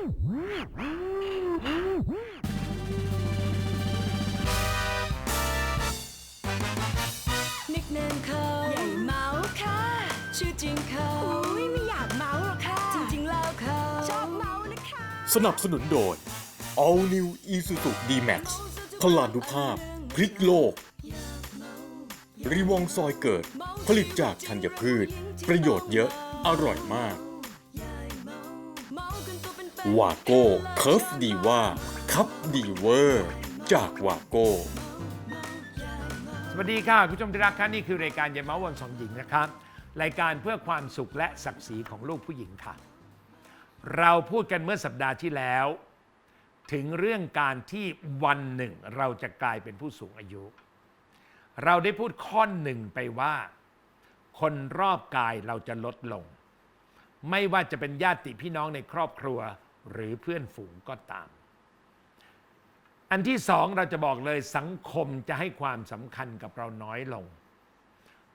นิกเนมเขาใหญ่เมาส์ค่ะ ชื่อจริงเขาอุ้ยไม่อยากเมาส์หรอกค่ะ จริงๆแล้วเขาชอบเมาส์นะคะ สนับสนุนโดย All New Isuzu D-Max พลานุภาพ พลิกโลก รีวองซอยเกิด ผลิตจากธัญพืช ประโยชน์เยอะ อร่อยมาก วาโก้เคิร์ฟดีว่าคับดีเวอร์ จากวาโก้ สวัสดีค่ะ คุณผู้ชมที่รักครับนี่คือรายการเยนเมาวันสองหญิงนะครับ รายการเพื่อความสุขและศักดิ์ศรีของลูกผู้หญิงค่ะ เราพูดกันเมื่อสัปดาห์ที่แล้ว ถึงเรื่องการที่วันหนึ่งเราจะกลายเป็นผู้สูงอายุ เราได้พูดข้อหนึ่งไปว่า คนรอบกายเราจะลดลง ไม่ว่าจะเป็นญาติพี่น้องในครอบครัว หรือเพื่อนฝูงก็ตาม อันที่สองเราจะบอกเลยสังคมจะให้ความสำคัญกับเราน้อยลง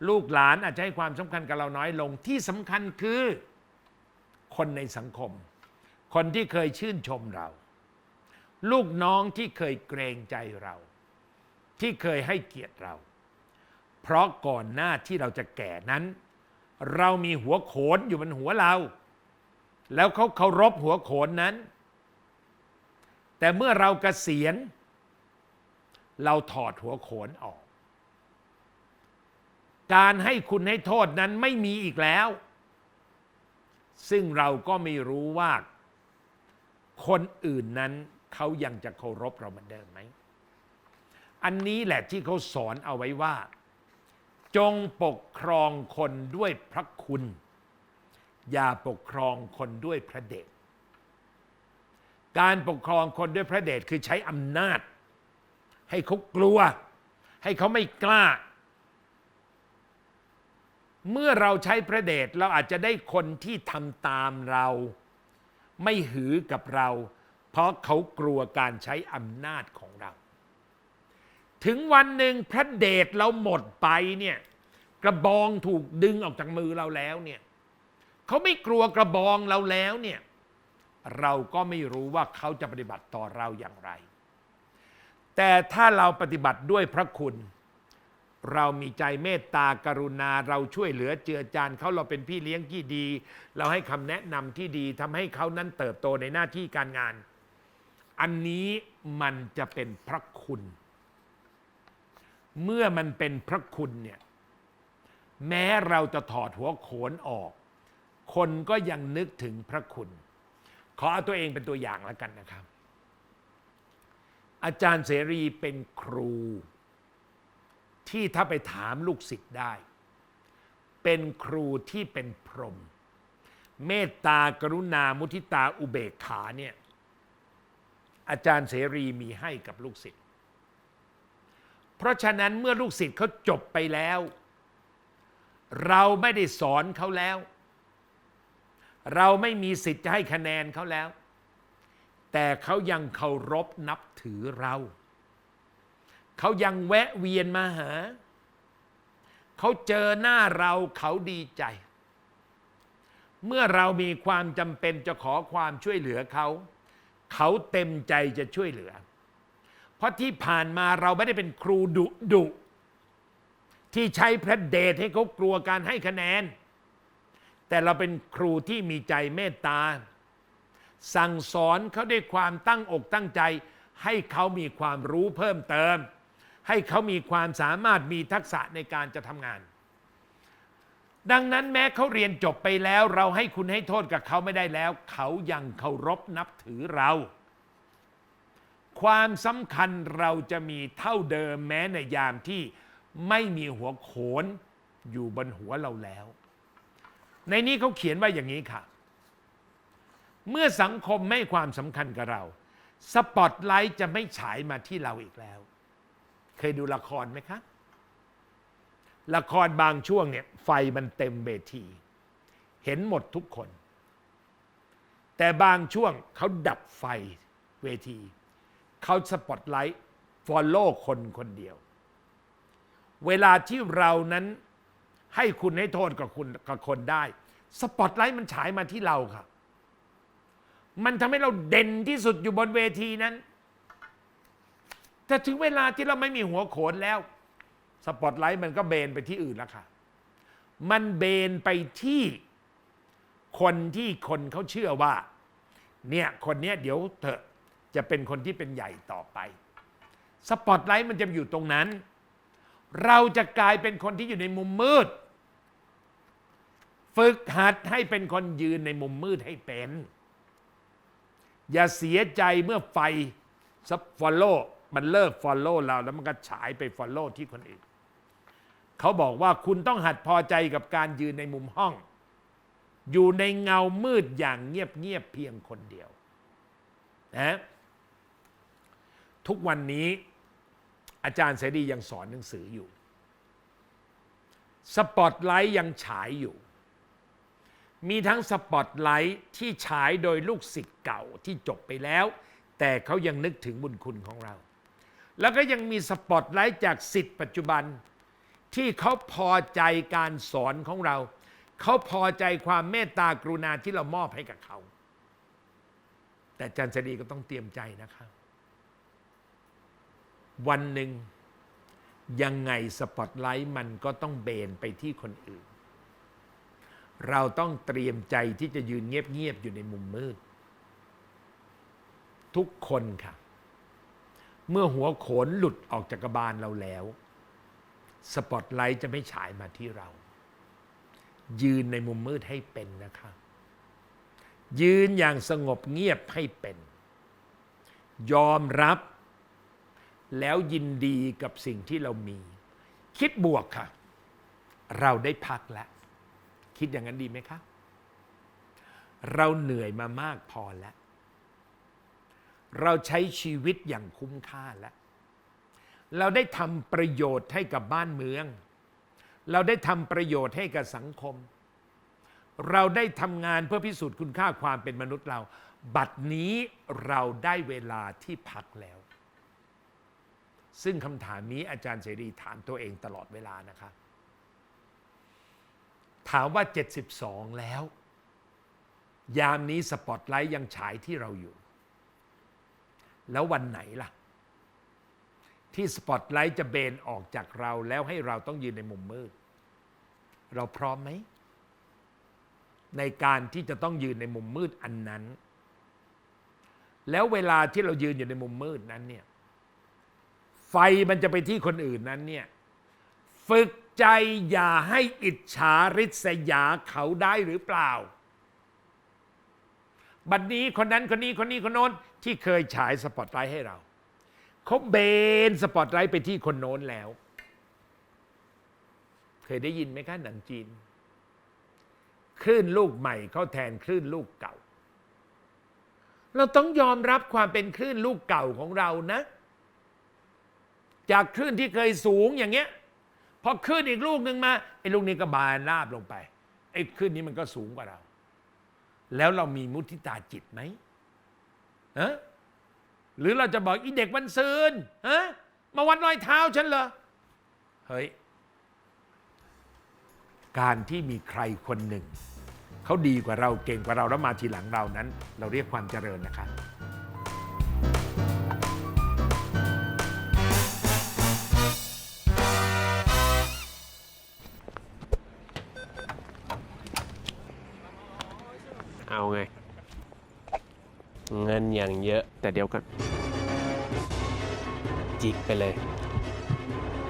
ลูกหลานอาจจะให้ความสำคัญกับเราน้อยลง ที่สำคัญคือคนในสังคม คนที่เคยชื่นชมเรา ลูกน้องที่เคยเกรงใจเรา ที่เคยให้เกียรติเรา เพราะก่อนหน้าที่เราจะแก่นั้น เรามีหัวโขนอยู่บนหัวเรา แล้วเขาเคารพหัวโขนนั้น แต่เมื่อเรากเกษียณ เราถอดหัวโขนออก การให้คุณให้โทษนั้นไม่มีอีกแล้ว ซึ่งเราก็ไม่รู้ว่า คนอื่นนั้นเขายังจะเคารพเราเหมือนเดิมไหม อันนี้แหละที่เขาสอนเอาไว้ว่า จงปกครองคนด้วยพระคุณ อย่าปกครองคนด้วยพระเดช การปกครองคนด้วยพระเดชคือใช้อำนาจ ให้เขากลัว ให้เขาไม่กล้า เมื่อเราใช้พระเดชเราอาจจะได้คนที่ทำตามเรา ไม่หือกับเรา เพราะเขากลัวการใช้อำนาจของเรา ถึงวันหนึ่งพระเดชเราหมดไปเนี่ยกระบองถูกดึงออกจากมือเราแล้วเนี่ย เขาไม่กลัวกระบองเราแล้วเนี่ยเราก็ไม่รู้ว่าเขาจะปฏิบัติต่อเราอย่างไร แต่ถ้าเราปฏิบัติด้วยพระคุณ เรามีใจเมตตากรุณาเราช่วยเหลือเจือจานเขาเราเป็นพี่เลี้ยงที่ดี เราให้คำแนะนำที่ดีทำให้เขานั้นเติบโตในหน้าที่การงาน อันนี้มันจะเป็นพระคุณ เมื่อมันเป็นพระคุณเนี่ยแม้เราจะถอดหัวโขนออก คนก็ยังนึกถึงพระคุณ ขอเอาตัวเองเป็นตัวอย่างแล้วกันนะครับ อาจารย์เสรีเป็นครู ที่ถ้าไปถามลูกศิษย์ได้ เป็นครูที่เป็นพรหมเมตตากรุณามุทิตาอุเบกขาเนี่ยอาจารย์เสรีมีให้กับลูกศิษย์ เพราะฉะนั้นเมื่อลูกศิษย์เขาจบไปแล้ว เราไม่ได้สอนเขาแล้ว เราไม่มีสิทธิ์จะให้คะแนนเขาแล้ว แต่เขายังเคารพนับถือเรา เขายังแวะเวียนมาหา เขาเจอหน้าเราเขาดีใจ เมื่อเรามีความจำเป็นจะขอความช่วยเหลือเขา เขาเต็มใจจะช่วยเหลือ เพราะที่ผ่านมาเราไม่ได้เป็นครูดุดุที่ใช้พระเดชให้เขากลัวการให้คะแนน แต่เราเป็นครูที่มีใจเมตตา สั่งสอนเขาด้วยความตั้งอกตั้งใจ ให้เขามีความรู้เพิ่มเติม ให้เขามีความสามารถมีทักษะในการจะทำงาน ดังนั้นแม้เขาเรียนจบไปแล้ว เราให้คุณให้โทษกับเขาไม่ได้แล้ว เขายังเคารพนับถือเรา ความสำคัญเราจะมีเท่าเดิมแม้ในยามที่ไม่มีหัวโขนอยู่บนหัวเราแล้ว ในนี้เขาเขียนว่าอย่างนี้ค่ะ เมื่อสังคมไม่ความสำคัญกับเรา สปอตไลท์จะไม่ฉายมาที่เราอีกแล้ว เคยดูละครไหมคะ ละครบางช่วงเนี่ยไฟมันเต็มเวที เห็นหมดทุกคน แต่บางช่วงเขาดับไฟเวที เขาสปอตไลท์ฟอลโล่คนคนเดียว เวลาที่เรานั้น ให้คุณให้โทษกับคุณกับคนได้ สปอตไลท์มันฉายมาที่เราครับมันทำให้เราเด่นที่สุดอยู่บนเวทีนั้น แต่ถึงเวลาที่เราไม่มีหัวโขนแล้ว สปอตไลท์มันก็เบนไปที่อื่นแล้วค่ะ มันเบนไปที่คนที่คนเขาเชื่อว่า เนี่ยคนเนี้ยเดี๋ยวเถอะจะเป็นคนที่เป็นใหญ่ต่อไป สปอตไลท์มันจะอยู่ตรงนั้น เราจะกลายเป็นคนที่อยู่ในมุมมืด ฝึกหัดให้เป็นคนยืนในมุมมืดให้เป็น อย่าเสียใจเมื่อไฟซับฟอลโล่มันเลิกฟอลโล่เราแล้วมันก็ฉายไปฟอลโล่ที่คนอื่น เขาบอกว่าคุณต้องหัดพอใจกับการยืนในมุมห้อง อยู่ในเงามืดอย่างเงียบๆเพียงคนเดียวนะทุกวันนี้อาจารย์เสรียังสอนหนังสืออยู่ สปอตไลท์ยังฉายอยู่ มีทั้งสปอตไลท์ที่ฉายโดยลูกศิษย์เก่าที่จบไปแล้ว แต่เขายังนึกถึงบุญคุณของเรา แล้วก็ยังมีสปอตไลท์จากศิษย์ปัจจุบัน ที่เขาพอใจการสอนของเรา เขาพอใจความเมตตากรุณาที่เรามอบให้กับเขา แต่อาจารย์เสรีก็ต้องเตรียมใจนะครับ วันหนึ่งยังไงสปอตไลท์มันก็ต้องเบนไปที่คนอื่น เราต้องเตรียมใจที่จะยืนเงียบๆอยู่ในมุมมืด ทุกคนค่ะ เมื่อหัวโขนหลุดออกจากกบาลเราแล้ว สปอตไลท์จะไม่ฉายมาที่เรา ยืนในมุมมืดให้เป็นนะคะ ยืนอย่างสงบเงียบให้เป็น ยอมรับ แล้วยินดีกับสิ่งที่เรามี คิดบวกค่ะ เราได้พักแล้ว คิดอย่างนั้นดีไหมคะ เราเหนื่อยมามากพอแล้ว เราใช้ชีวิตอย่างคุ้มค่าแล้ว เราได้ทำประโยชน์ให้กับบ้านเมือง เราได้ทำประโยชน์ให้กับสังคม เราได้ทำงานเพื่อพิสูจน์คุณค่าความเป็นมนุษย์เรา บัดนี้เราได้เวลาที่พักแล้ว ซึ่งคำถามนี้อาจารย์เสรีถามตัวเองตลอดเวลานะคะ ถามว่า 72 แล้ว ยามนี้สปอตไลท์ยังฉายที่เราอยู่ แล้ววันไหนล่ะ ที่สปอตไลท์จะเบนออกจากเราแล้วให้เราต้องยืนในมุมมืด เราพร้อมไหม ในการที่จะต้องยืนในมุมมืดอันนั้น แล้วเวลาที่เรายืนอยู่ในมุมมืดนั้นเนี่ยไฟมันจะไปที่คนอื่นนั้นเนี่ยฝึก ใจอย่าให้อิจฉาริษยาเขาได้หรือเปล่า บัดนี้คนนั้นคนนี้คนนี้คนโน้นที่เคยฉายสปอตไลท์ให้เราเขาเบนสปอตไลท์ไปที่คนโน้นแล้ว เคยได้ยินไหมคะหนังจีน คลื่นลูกใหม่เขาแทนคลื่นลูกเก่า เราต้องยอมรับความเป็นคลื่นลูกเก่าของเรานะ จากคลื่นที่เคยสูงอย่างเงี้ย พอคลื่นอีกลูกหนึ่งมาไอ้ลูกนี้ก็บานราบลงไปไอ้คลื่นนี้มันก็สูงกว่าเรา แล้วเรามีมุทิตาจิตไหมฮะหรือเราจะบอกอีเด็กวันซืนฮะมาวัดรอยเท้าฉันเหรอเฮ้ยการที่มีใครคนหนึ่ง เขาดีกว่าเราเก่งกว่าเราแล้วมาทีหลังเรานั้น เราเรียกความเจริญนะคะเอย่างเยอะ แต่เดี๋ยวก่อนจิกไปเลย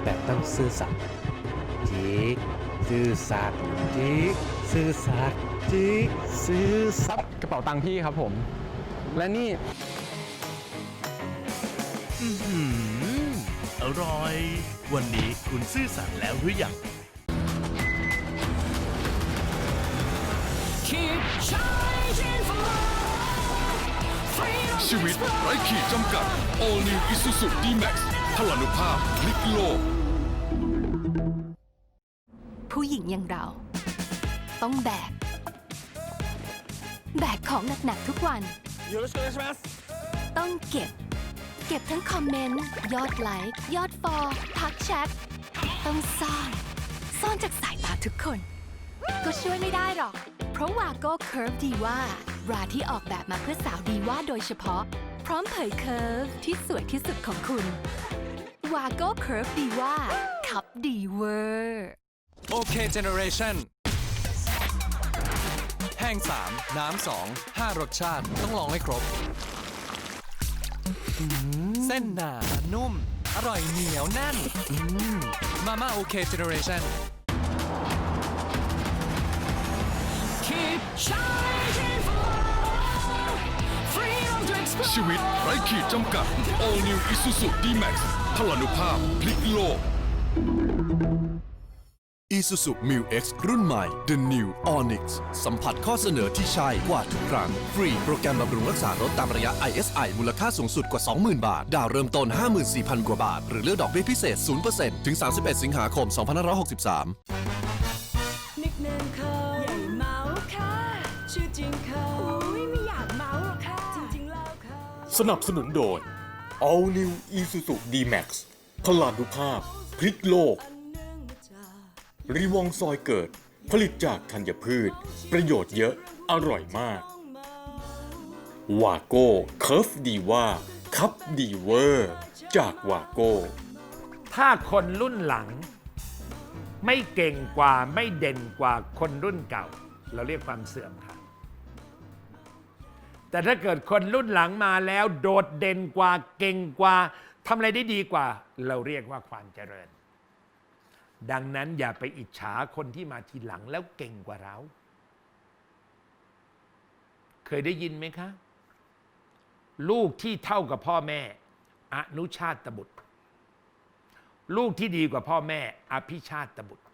แต่ต้องซื่อสัตย์จิกซื่อสัตย์จิกซื่อสัตย์จิกซื่อสัตย์กระเป๋าตังค์พี่ครับผม และนี่อื้อหืออร่อย วันนี้คุณซื่อสัตย์แล้วหรือยัง ชีวิตไร้ขีดจำกัด All New Isuzu D-Max พลานุภาพพลิกโลก ผู้หญิงอย่างเรา ต้องแบก แบกของหนัก ๆ ทุกวันต้องเก็บ เก็บทั้งคอมเมนต์ ยอดไลค์ ยอดฟอลทักแชท ต้องซ่อน ซ่อนจากสายตาทุกคน ก็ช่วยไม่ได้หรอก เพราะวาโก้เคิร์ฟดีว่า บราที่ออกแบบมาเพื่อสาวดีว่าโดยเฉพาะ พร้อมเผยเคิร์ฟที่สวยที่สุดของคุณวาโก้เคิร์ฟดีว่าคับดีเวอร์โอเคเจเนอเรชั่นแห้ง 3 น้ำ2 5รสชาติต้องลองให้ครบ เส้นหนา นุ่ม อร่อยเหนียวแน่นมาม่าโอเคเจเนอเรชั่น Keep shining ชีวิตไร้ขีดจำกัด All New Isuzu D-Max พลานุภาพพลิกโลก Isuzu Mu X รุ่นใหม่ The New Onyx สัมผัสข้อเสนอที่ใช่กว่าทุกครั้ง ฟรีโปรแกรมบำรุงรักษารถตามระยะ ISI มูลค่าสูงสุดกว่า 20,000 บาท ดาวเริ่มต้น 54,000 กว่าบาท หรือเลือกดอกเบี้ยพิเศษ 0%ถึง 31 สิงหาคม 2563 สนับสนุนโดย All New Isuzu D-Max พลานุภาพ พลิกโลกอันเนื่องมาจากรีวองซอยเกิด ผลิตจากธัญพืช ประโยชน์เยอะ อร่อยมาก วาโก้เคิร์ฟดีว่าคับดีเวอร์ จากวาโก้ ถ้าคนรุ่นหลัง ไม่เก่งกว่าไม่เด่นกว่าคนรุ่นเก่า เราเรียกความเสื่อมครับ แต่ถ้าเกิดคนรุ่นหลังมาแล้ว โดดเด่นกว่าเก่งกว่าทำอะไรได้ดีกว่า เราเรียกว่าความเจริญ ดังนั้นอย่าไปอิจฉาคนที่มาทีหลังแล้วเก่งกว่าเรา เคยได้ยินไหมคะ ลูกที่เท่ากับพ่อแม่ อนุชาตบุตร ลูกที่ดีกว่าพ่อแม่ อภิชาตบุตร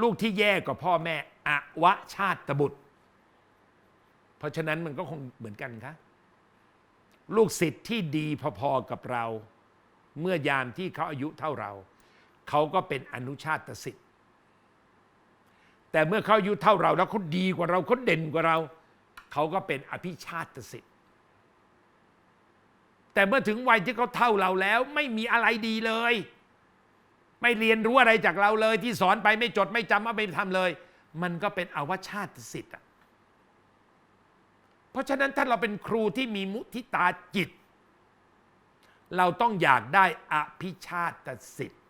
ลูกที่แย่กว่าพ่อแม่อวชาตบุตร เพราะฉะนั้นมันก็คงเหมือนกันคะลูกศิษย์ที่ดีพอๆกับเรา เมื่อยามที่เขาอายุเท่าเรา เขาก็เป็นอนุชาตศิษย์แต่เมื่อเขาอายุเท่าเราแล้วเขาดีกว่าเราเขาเด่นกว่าเรา เขาก็เป็นอภิชาตศิษย์แต่เมื่อถึงวัยที่เขาเท่าเราแล้ว ไม่มีอะไรดีเลย ไม่เรียนรู้อะไรจากเราเลย ที่สอนไปไม่จดไม่จำเอาไปทำเลย มันก็เป็นอวชาตศิษย์อะ เพราะฉะนั้นถ้าเราเป็นครูที่มีมุทิตาจิต เราต้องอยากได้อภิชาตสิทธิ์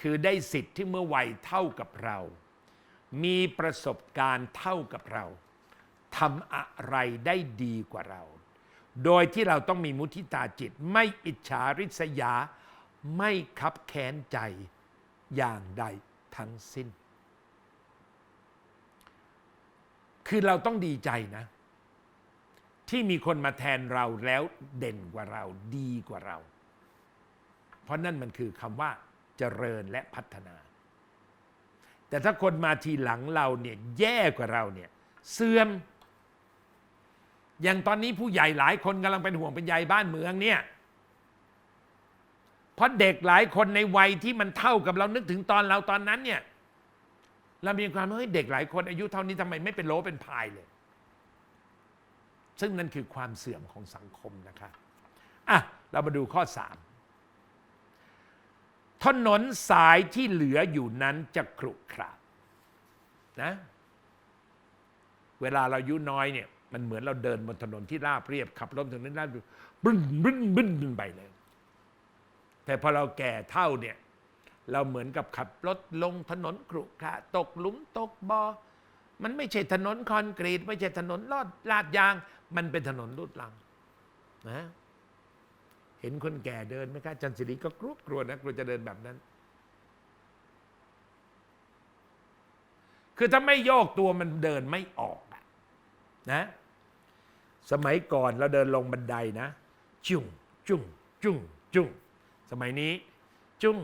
คือได้สิทธิ์ที่เมื่อวัยเท่ากับเรา มีประสบการณ์เท่ากับเราทำอะไรได้ดีกว่าเรา โดยที่เราต้องมีมุทิตาจิต ไม่อิจฉาริษยา ไม่คับแค้นใจอย่างใดทั้งสิ้น คือเราต้องดีใจนะ ที่มีคนมาแทนเราแล้วเด่นกว่าเราดีกว่าเรา เพราะนั่นมันคือคำว่าเจริญและพัฒนา แต่ถ้าคนมาทีหลังเราเนี่ยแย่กว่าเราเนี่ยเสื่อม อย่างตอนนี้ผู้ใหญ่หลายคนกำลังเป็นห่วงเป็นใยบ้านเมืองเนี่ยเพราะเด็กหลายคนในวัยที่มันเท่ากับเรานึกถึงตอนเราตอนนั้นเนี่ย เรามีความว่าเฮ้ยเด็กหลายคนอายุเท่านี้ทำไมไม่เป็นโลเป็นพายเลย ซึ่งนั่นคือความเสื่อมของสังคมนะคะอะเรามาดูข้อ 3 ถนนสายที่เหลืออยู่นั้นจะขรุขระนะเวลาเราอายุน้อยเนี่ยมันเหมือนเราเดินบนถนนที่ราบเรียบขับรถถนนราบบึ้นบึ้นบึ้นบึ้นไปเลย แต่พอเราแก่เท่าเนี่ย เราเหมือนกับขับรถลงถนนกรุขระตกหลุมตกบอ่อมันไม่ใช่ถนนคอนกรีต ไม่ใช่ถนนลอดลาดยาง มันเป็นถนนลูดลังนะเห็นคนแก่เดินไหมคะจันสิริก็กลัวกลัวนะกลัวจะเดินแบบนั้น คือถ้าไม่โยกตัวมันเดินไม่ออกนะ สมัยก่อนเราเดินลงบันไดนะ จุ้งจุ้งจุ้งจุ้งสมัยนี้ จุ้ง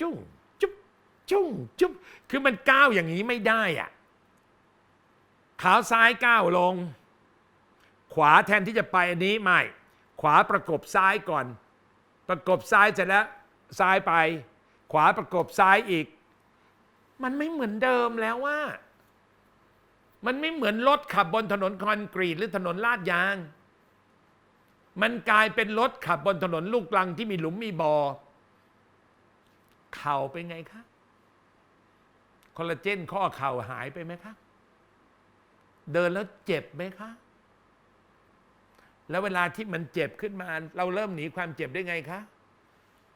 จุ้งจุ๊บจุ้งจุ๊บคือมันก้าวอย่างนี้ไม่ได้อะขาซ้ายก้าวลง ขวาแทนที่จะไปอันนี้ไม่ ขวาประกบซ้ายก่อน ประกบซ้ายเสร็จแล้วซ้ายไป ขวาประกบซ้ายอีก มันไม่เหมือนเดิมแล้วว่า มันไม่เหมือนรถขับบนถนนคอนกรีตหรือถนนลาดยาง มันกลายเป็นรถขับบนถนนลูกลังที่มีหลุมมีบอ่อ เข่าเป็นไงคะคอลลาเจนข้อเข่าหายไปไหมคะเดินแล้วเจ็บไหมคะ แล้วเวลาที่มันเจ็บขึ้นมา เราเริ่มหนีความเจ็บได้ไงคะ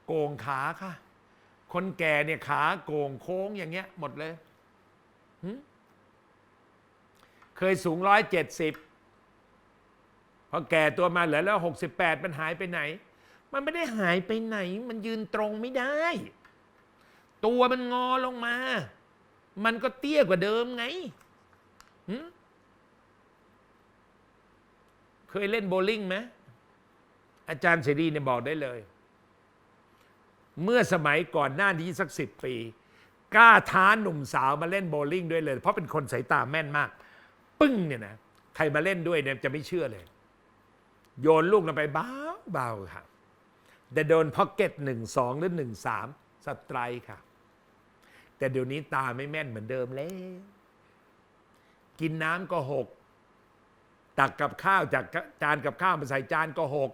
โกงขาค่ะ คนแก่เนี่ยขาโกงโค้งอย่างเงี้ย หมดเลย เคยสูงร้อยเจ็ดสิบพอแก่ตัวมาเหลือแล้วหกสิบแปดมันหายไปไหน มันไม่ได้หายไปไหน มันยืนตรงไม่ได้ ตัวมันงอลงมา มันก็เตี้ยกว่าเดิมไงเคยเล่นโบว์ลิ่งไหมอาจารย์เสรีเนี่ยบอกได้เลย เมื่อสมัยก่อนหน้านี้สักสิบปี กล้าท้าหนุ่มสาวมาเล่นโบว์ลิ่งด้วยเลย เพราะเป็นคนสายตาแม่นมาก ปึ้งเนี่ยนะใครมาเล่นด้วยเนี่ยจะไม่เชื่อเลย โยนลูกลงไปเบาเบาๆครับแต่โดนพ็อกเก็ตหนึ่งสองหรือหนึ่งสามสไตร์ค่ะ แต่เดี๋ยวนี้ตาไม่แม่นเหมือนเดิมแล้วกินน้ำก็หก ตักกับข้าวจากจานกับข้าวมาใส่จานก็หก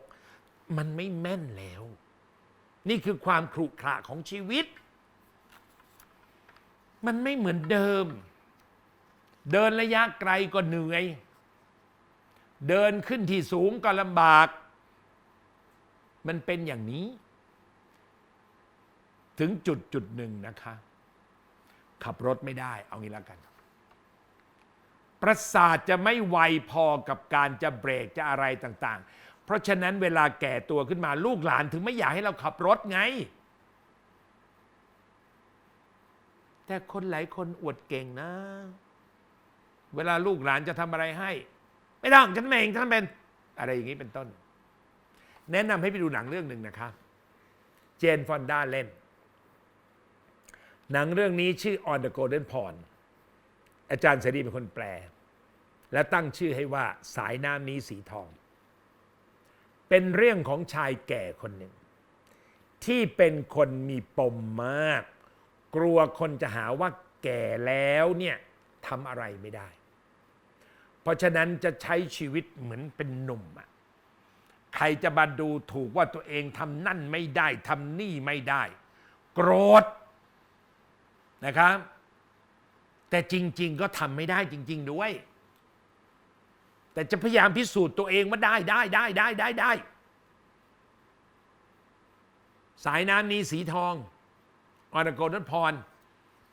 มันไม่แม่นแล้ว นี่คือความขรุขระของชีวิต มันไม่เหมือนเดิม เดินระยะไกลก็เหนื่อย เดินขึ้นที่สูงก็ลำบาก มันเป็นอย่างนี้ ถึงจุดจุดหนึ่งนะคะ ขับรถไม่ได้ เอางี้แล้วกัน ประสาทจะไม่ไวพอกับการจะเบรกจะอะไรต่างๆ เพราะฉะนั้นเวลาแก่ตัวขึ้นมาลูกหลานถึงไม่อยากให้เราขับรถไง แต่คนหลายคนอวดเก่งนะ เวลาลูกหลานจะทำอะไรให้ ไม่ต้องฉันเองฉันเป็น อะไรอย่างนี้เป็นต้น แนะนำให้ไปดูหนังเรื่องหนึ่งนะครับเจนฟอนด้าเล่น หนังเรื่องนี้ชื่อ On the Golden Pond อาจารย์เสรีเป็นคนแปล และตั้งชื่อให้ว่าสายน้ำนี้สีทอง เป็นเรื่องของชายแก่คนหนึ่ง ที่เป็นคนมีปมมาก กลัวคนจะหาว่าแก่แล้วเนี่ยทำอะไรไม่ได้ เพราะฉะนั้นจะใช้ชีวิตเหมือนเป็นหนุ่มอะใครจะมาดูถูกว่าตัวเองทำนั่นไม่ได้ทำนี่ไม่ได้ โกรธ นะครับ แต่จริง ๆ ก็ทำไม่ได้จริง ๆ ด้วย แต่จะพยายามพิสูจน์ตัวเองว่าได้ได้ได้ได้ได้ได้ สายน้ำนี้สีทองออนโกลนพร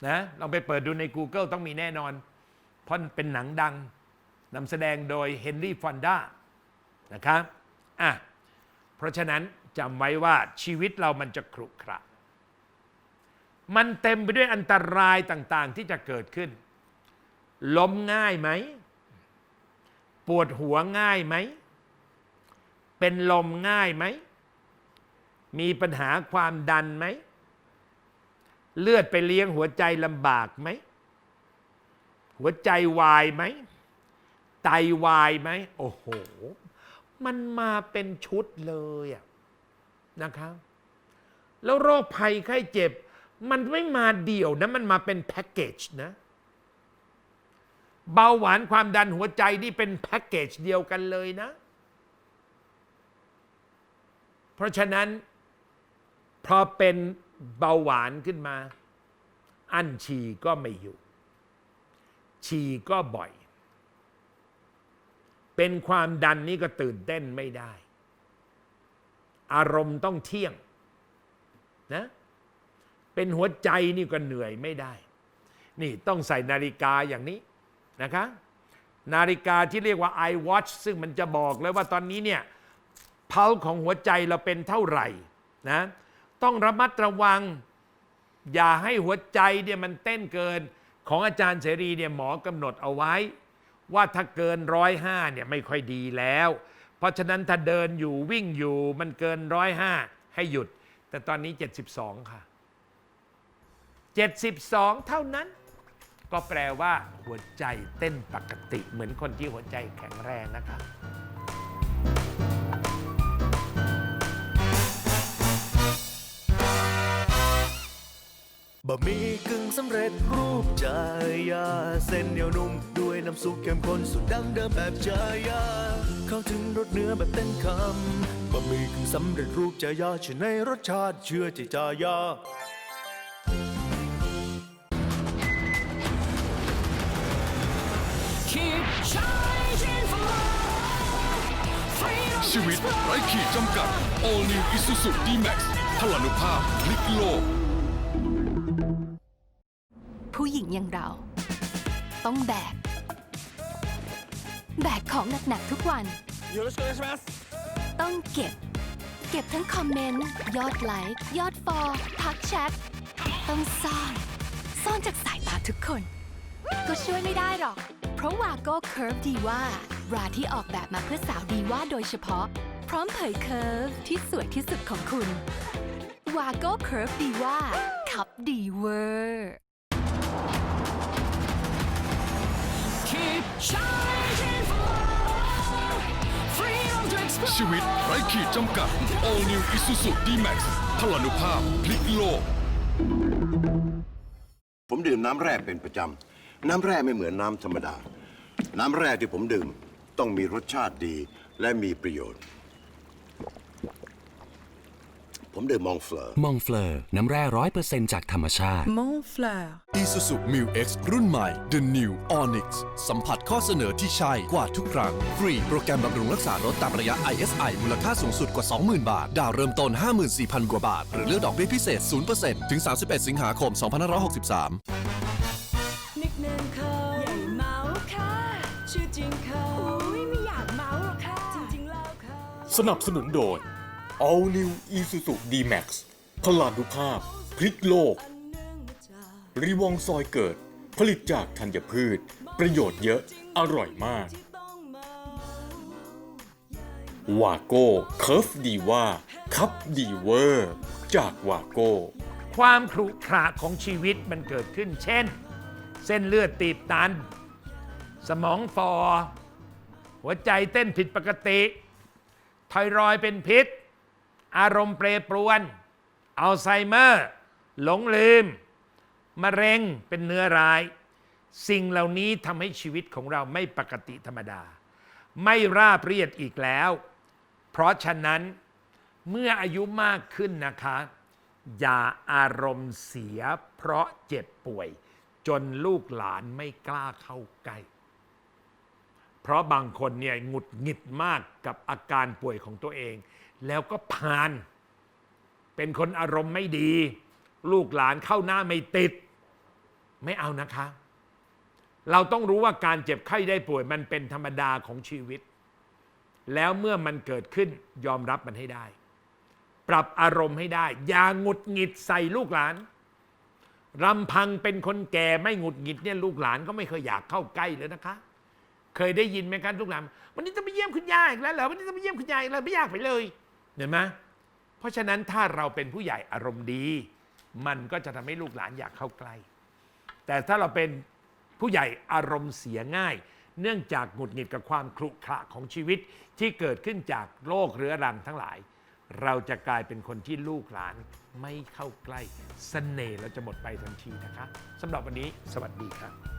นะลองไปเปิดดูใน Google ต้องมีแน่นอน เพราะเป็นหนังดังนำแสดงโดยเฮนรี่ฟอนด้านะครับอะเพราะฉะนั้นจำไว้ว่าชีวิตเรามันจะขรุขระ มันเต็มไปด้วยอันตรายต่างๆ ที่จะเกิดขึ้น ล้มง่ายไหม ปวดหัวง่ายไหม เป็นลมง่ายไหม มีปัญหาความดันไหม เลือดไปเลี้ยงหัวใจลำบากไหม หัวใจวายไหม ไตวายไหม โอ้โห มันมาเป็นชุดเลยอะนะครับ แล้วโรคภัยไข้เจ็บ มันไม่มาเดี่ยวนะ มันมาเป็นแพ็กเกจนะ เบาหวานความดันหัวใจนี่เป็นแพ็กเกจเดียวกันเลยนะ เพราะฉะนั้น พอเป็นเบาหวานขึ้นมา อั้นฉี่ก็ไม่อยู่ ฉี่ก็บ่อย เป็นความดันนี่ก็ตื่นเต้นไม่ได้ อารมณ์ต้องเที่ยงนะ เป็นหัวใจนี่ก็เหนื่อยไม่ได้ นี่ต้องใส่นาฬิกาอย่างนี้นะคะ นาฬิกาที่เรียกว่า iWatch ซึ่งมันจะบอกเลยว่าตอนนี้เนี่ยเพาของหัวใจเราเป็นเท่าไหร่นะต้องระมัดระวัง อย่าให้หัวใจเนี่ยมันเต้นเกินของอาจารย์เสรีเนี่ยหมอกำหนดเอาไว้ ว่าถ้าเกินร้อยห้าเนี่ยไม่ค่อยดีแล้ว เพราะฉะนั้นถ้าเดินอยู่วิ่งอยู่มันเกินร้อยห้าให้หยุด แต่ตอนนี้ 72 ค่ะ 72 เท่านั้น ก็แปลว่า หัวใจเต้นปกติ เหมือนคนที่หัวใจแข็งแรงนะครับบะหมี่กึ่งสำเร็จรูปจายา เส้นเหนียวนุ่ม ด้วยน้ำซุปเข้มข้นสูตรดั้งเดิมแบบจายา เข้าถึงรสเนื้อแบบเต็มคำบะหมี่กึ่งสำเร็จรูปจายาชื่อในรสชาติเชื่อใจจายา ชีวิต ไร้ขีดจำกัด All New Isuzu D-Max พลานุภาพพลิกโลก ผู้หญิงอย่างเรา ต้องแบก แบกของหนักๆทุกวันต้องเก็บ เก็บทั้งคอมเมนต์ ยอดไลค์ ยอดฟอลทักแชท ต้องซ่อน ซ่อนจากสายตาทุกคน ก็ช่วยไม่ได้หรอก เพราะวาโก้เคิร์ฟดีว่า ราที่ออกแบบมาเพื่อสาวดีว่าโดยเฉพาะ พร้อมเผยเคิร์ฟที่สวยที่สุดของคุณวาโก้เคิร์ฟดีว่าขับดีเวอร์ชีวิตไร้ขีดจำกัด All New Isuzu D-Max พลานุภาพพลิกโลก ผมดื่มน้ำแร่เป็นประจำ น้ำแร่ไม่เหมือนน้ำธรรมดา น้ำแร่ที่ผมดื่ม ต้องมีรสชาติดีและมีประโยชน์ ผมดื่มมองเฟลอมองเฟลอร์น้ำแร่ร้อยเปอร์เซ็นจากธรรมชาติ Montfleur Isuzu Mu X รุ่นใหม่ The New Onyx สัมผัสข้อเสนอที่ใช่กว่าทุกครั้ง ฟรีโปรแกรมบำรุงรักษารถตามระยะ ISI มูลค่าสูงสุดกว่า 20,000 บาท ดาวเริ่มต้น 54,000 กว่าบาท หรือเลือกดอกเบี้ยพิเศษ 0%ถึง 31 สิงหาคม 2563นิกเนมเขาใหญ่เมาค่ะชื่อจริงเขา สนับสนุนโดย All New Isuzu D-Max พลานุภาพ พลิกโลก รีวองซอยเกิด ผลิตจากธัญพืช ประโยชน์เยอะ อร่อยมากวาโก้เคิร์ฟดีว่าคับดีเวอร์ จากวาโก้ ความขรุขระของชีวิตมันเกิดขึ้น เช่น เส้นเลือดตีบตัน สมองฟอ หัวใจเต้นผิดปกติ ไทรอยเป็นพิษ อารมณ์เปรปรวน อัลไซเมอร์ หลงลืม มะเร็งเป็นเนื้อร้าย สิ่งเหล่านี้ทำให้ชีวิตของเราไม่ปกติธรรมดา ไม่ราบเรียบอีกแล้ว เพราะฉะนั้นเมื่ออายุมากขึ้นนะคะ อย่าอารมณ์เสียเพราะเจ็บป่วย จนลูกหลานไม่กล้าเข้าใกล้ เพราะบางคนเนี่ยหงุดหงิดมากกับอาการป่วยของตัวเอง แล้วก็ผ่าน เป็นคนอารมณ์ไม่ดี ลูกหลานเข้าหน้าไม่ติด ไม่เอานะคะ เราต้องรู้ว่าการเจ็บไข้ได้ป่วยมันเป็นธรรมดาของชีวิต แล้วเมื่อมันเกิดขึ้นยอมรับมันให้ได้ ปรับอารมณ์ให้ได้ อย่าหงุดหงิดใส่ลูกหลานรำพังเป็นคนแก่ไม่หงุดหงิดเนี่ยลูกหลานก็ไม่เคยอยากเข้าใกล้เลยนะคะ เคยได้ยินไหมครับลูกหลานวันนี้จะไปเยี่ยมคุณยายอีกแล้วเหรอวันนี้จะไปเยี่ยมคุณยายอีกแล้วไม่อยากไปเลยเห็นไหมเพราะฉะนั้นถ้าเราเป็นผู้ใหญ่อารมณ์ดี มันก็จะทำให้ลูกหลานอยากเข้าใกล้ แต่ถ้าเราเป็นผู้ใหญ่อารมณ์เสียง่าย เนื่องจากหงุดหงิดกับความครุขระของชีวิตที่เกิดขึ้นจากโรคเรื้อรังทั้งหลาย เราจะกลายเป็นคนที่ลูกหลานไม่เข้าใกล้สเสน่ห์เราจะหมดไปทันทีนะคะสำหรับวันนี้สวัสดีครับ